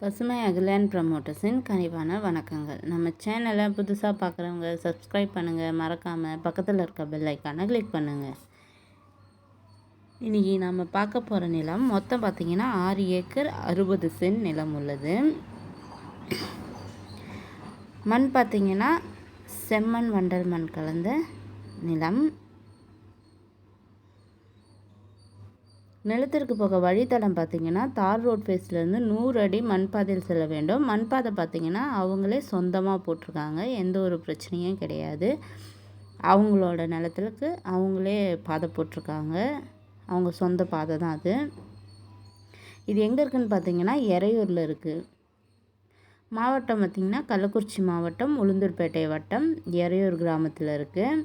பசுமை அகிலான் ப்ரமோட்டர்ஸின் கனிவான வணக்கங்கள். நம்ம சேனலை புதுசாக பார்க்குறவங்க சப்ஸ்கிரைப் பண்ணுங்கள் மறக்காமல் பக்கத்தில் இருக்க பெல்லைக்கான கிளிக் பண்ணுங்கள் இன்றைக்கி நம்ம பார்க்க போகிற நிலம் மொத்தம் பார்த்திங்கன்னா ஆறு ஏக்கர் அறுபது சென்ட் நிலம் உள்ளது. மண் பார்த்திங்கன்னா செம்மண் வண்டல் மண் கலந்த நிலம். நிலத்திற்கு போக வழித்தடம் பார்த்திங்கன்னா தார் ரோட் ஃபேஸ்லேருந்து நூறு அடி மண்பாதையில் செல்ல வேண்டும். மண்பாதை பார்த்திங்கன்னா அவங்களே சொந்தமாக போட்டிருக்காங்க. எந்த ஒரு பிரச்சனையும் கிடையாது. அவங்களோட நிலத்திற்கு அவங்களே பாதை போட்டிருக்காங்க. அவங்க சொந்த பாதை தான் அது. இது எங்கே இருக்குதுன்னு பார்த்தீங்கன்னா எறையூரில் இருக்குது மாவட்டம் பார்த்திங்கன்னா கள்ளக்குறிச்சி மாவட்டம் உளுந்தூர்பேட்டை வட்டம் எறையூர் கிராமத்தில் இருக்குது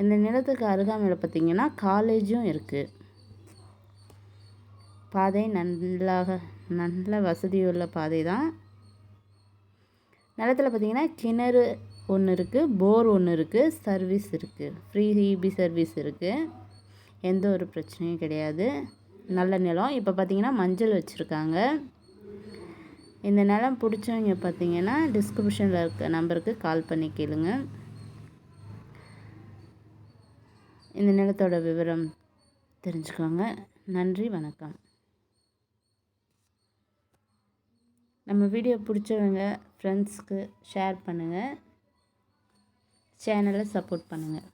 இந்த நிலத்துக்கு அருகாமையில் பார்த்திங்கன்னா காலேஜும் இருக்குது பாதை நல்லாக நல்ல வசதியுள்ள பாதை தான் நிலத்தில் பார்த்திங்கன்னா கிணறு ஒன்று இருக்குது போர் ஒன்று இருக்குது சர்வீஸ் இருக்குது ஃப்ரீ இபி சர்வீஸ் இருக்குது எந்த ஒரு பிரச்சனையும் கிடையாது. நல்ல நிலம். இப்போ பார்த்திங்கன்னா மஞ்சள் வச்சுருக்காங்க. இந்த நிலம் பிடிச்சவங்க பார்த்திங்கன்னா டிஸ்கிரிப்ஷனில் இருக்க நம்பருக்கு கால் பண்ணி கேளுங்கள் இந்த நிலத்தோட விவரம் தெரிஞ்சுக்கோங்க. நன்றி வணக்கம். நம்ம வீடியோ பிடிச்சவங்க ஃப்ரெண்ட்ஸ்க்கு ஷேர் பண்ணுங்கள் சேனலை சப்போர்ட் பண்ணுங்கள்